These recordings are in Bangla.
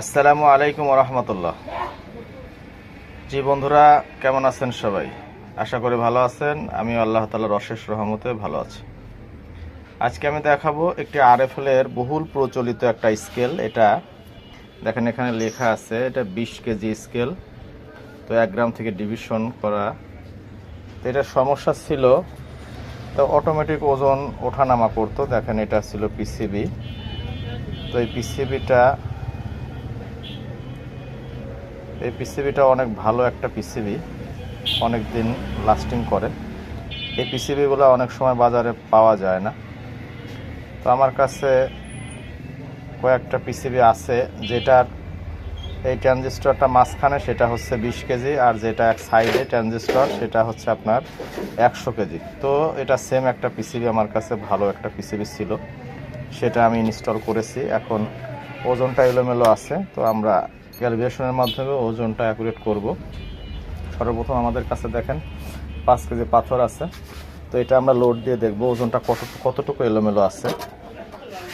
আসসালামু আলাইকুম রহমতুল্লাহ জি বন্ধুরা, কেমন আছেন সবাই? আশা করি ভালো আছেন। আমি আল্লাহ তালার অশেষ রহমতে ভালো আছি। আজকে আমি দেখাবো একটি আরএফএল এর বহুল প্রচলিত একটা স্কেল। এটা দেখেন, এখানে লেখা আছে, এটা বিশ কেজি স্কেল। তো এক গ্রাম থেকে ডিভিশন করা। তো এটা সমস্যা ছিল, তো অটোমেটিক ওজন ওঠানামা করতো। দেখেন, এটা ছিল পিসিবি। তো এই পিসিবিটা এই পিসিবিটা অনেক ভালো একটা পিসিবি অনেক দিন লাস্টিং করে। এই পিসিবিগুলো অনেক সময় বাজারে পাওয়া যায় না। তো আমার কাছে কয়েকটা পিসিবি আছে, যেটার এই ট্রানজিস্টরটা মাঝখানে, সেটা হচ্ছে বিশ কেজি, আর যেটা এক সাইডে ট্রানজিস্টর, সেটা হচ্ছে আপনার একশো কেজি। তো এটা সেম একটা পিসিবি আমার কাছে ভালো একটা পিসিবি ছিল। সেটা আমি ইনস্টল করেছি। এখন ওজনটা এলোমেলো আছে, তো আমরা ক্যালিব্রেশনের মাধ্যমে ওজনটা অ্যাকুরেট করব। সর্বপ্রথম আমাদের কাছে দেখেন, পাঁচ কেজি পাথর আছে। তো এটা আমরা লোড দিয়ে দেখব ওজনটা কত কতটুকু এলোমেলো আছে।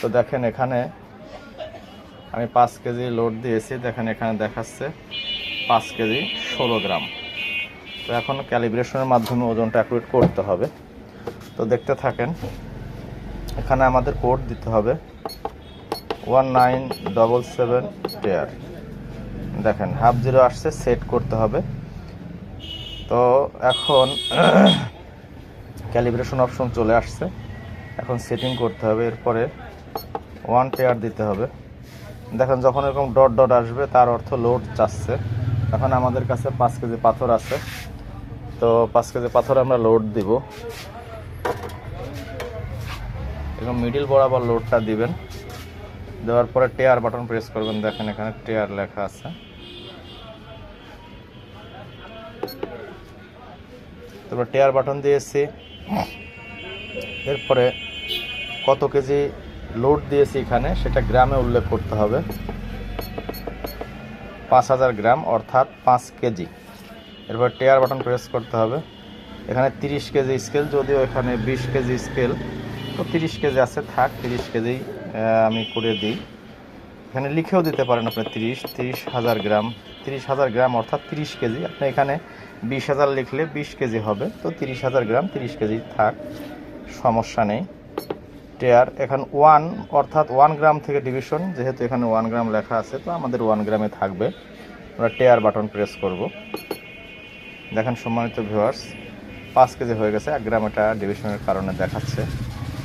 তো দেখেন এখানে আমি পাঁচ কেজি লোড দিয়েছি। দেখেন এখানে দেখাচ্ছে পাঁচ কেজি ষোলো গ্রাম। তো এখন ক্যালিব্রেশনের মাধ্যমে ওজনটা অ্যাকুরেট করতে হবে। তো দেখতে থাকেন, এখানে আমাদের কোড দিতে হবে। ওয়ান নাইন ডবল সেভেন টেয়ার দেখেন হাফ জিরো আসছে সেট করতে হবে। তো এখন ক্যালিব্রেশন অপশন চলে আসছে। এখন সেটিং করতে হবে, এরপরে ওয়ান টেয়ার দিতে হবে। দেখেন, যখন এরকম ডট ডট আসবে, তার অর্থ লোড চাচ্ছে। এখন আমাদের কাছে পাঁচ কেজি পাথর আছে। তো পাঁচ কেজি পাথর আমরা লোড দিব। এরকম মিডিল বরাবর লোডটা দিবেন। দেওয়ার পরে টেয়ার বাটন প্রেস করবেন, দেখেন এখানে টেয়ার লেখা আছে। তারপর টেয়ার বাটন দিয়েছি। এরপরে কত কেজি লোড দিয়েছি এখানে, সেটা গ্রামে উল্লেখ করতে হবে। পাঁচ হাজার গ্রাম, অর্থাৎ পাঁচ কেজি। এরপর টেয়ার বাটন প্রেস করতে হবে। এখানে তিরিশ কেজি স্কেল যদিও এখানে বিশ কেজি স্কেল তো তিরিশ কেজি আছে, থাক, তিরিশ কেজি আমি করে দিই। এখানে লিখেও দিতে পারেন আপনি তিরিশ তিরিশ হাজার গ্রাম। তিরিশ হাজার গ্রাম অর্থাৎ তিরিশ কেজি। আপনি এখানে বিশ হাজার লিখলে বিশ কেজি হবে। তো তিরিশ হাজার গ্রাম, তিরিশ কেজি থাক, সমস্যা নেই। টেয়ার এখন ওয়ান অর্থাৎ ওয়ান গ্রাম থেকে ডিভিশন যেহেতু এখানে ওয়ান গ্রাম লেখা আছে, তো আমাদের ওয়ান গ্রামে থাকবে। আমরা টেয়ার বাটন প্রেস করব। দেখেন সম্মানিত ভিউয়ার্স পাঁচ কেজি হয়ে গেছে। এক গ্রাম এটা ডিভিশনের কারণে দেখাচ্ছে।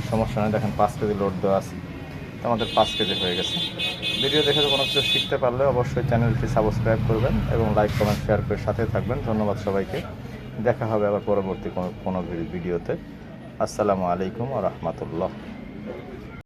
সমস্যা নেই, দেখেন পাঁচ কেজি লোড দেওয়া আছে। আমাদের পাঁচ কেজি হয়ে গেছে। ভিডিও দেখে কোনো কিছু শিখতে পারলে অবশ্যই চ্যানেলটি সাবস্ক্রাইব করবেন এবং লাইক, কমেন্ট, শেয়ার করে সাথে থাকবেন। ধন্যবাদ সবাইকে। দেখা হবে আবার পরবর্তী কোনো কোনো ভিডিওতে। আসসালামু আলাইকুম রহমতুল্লাহ।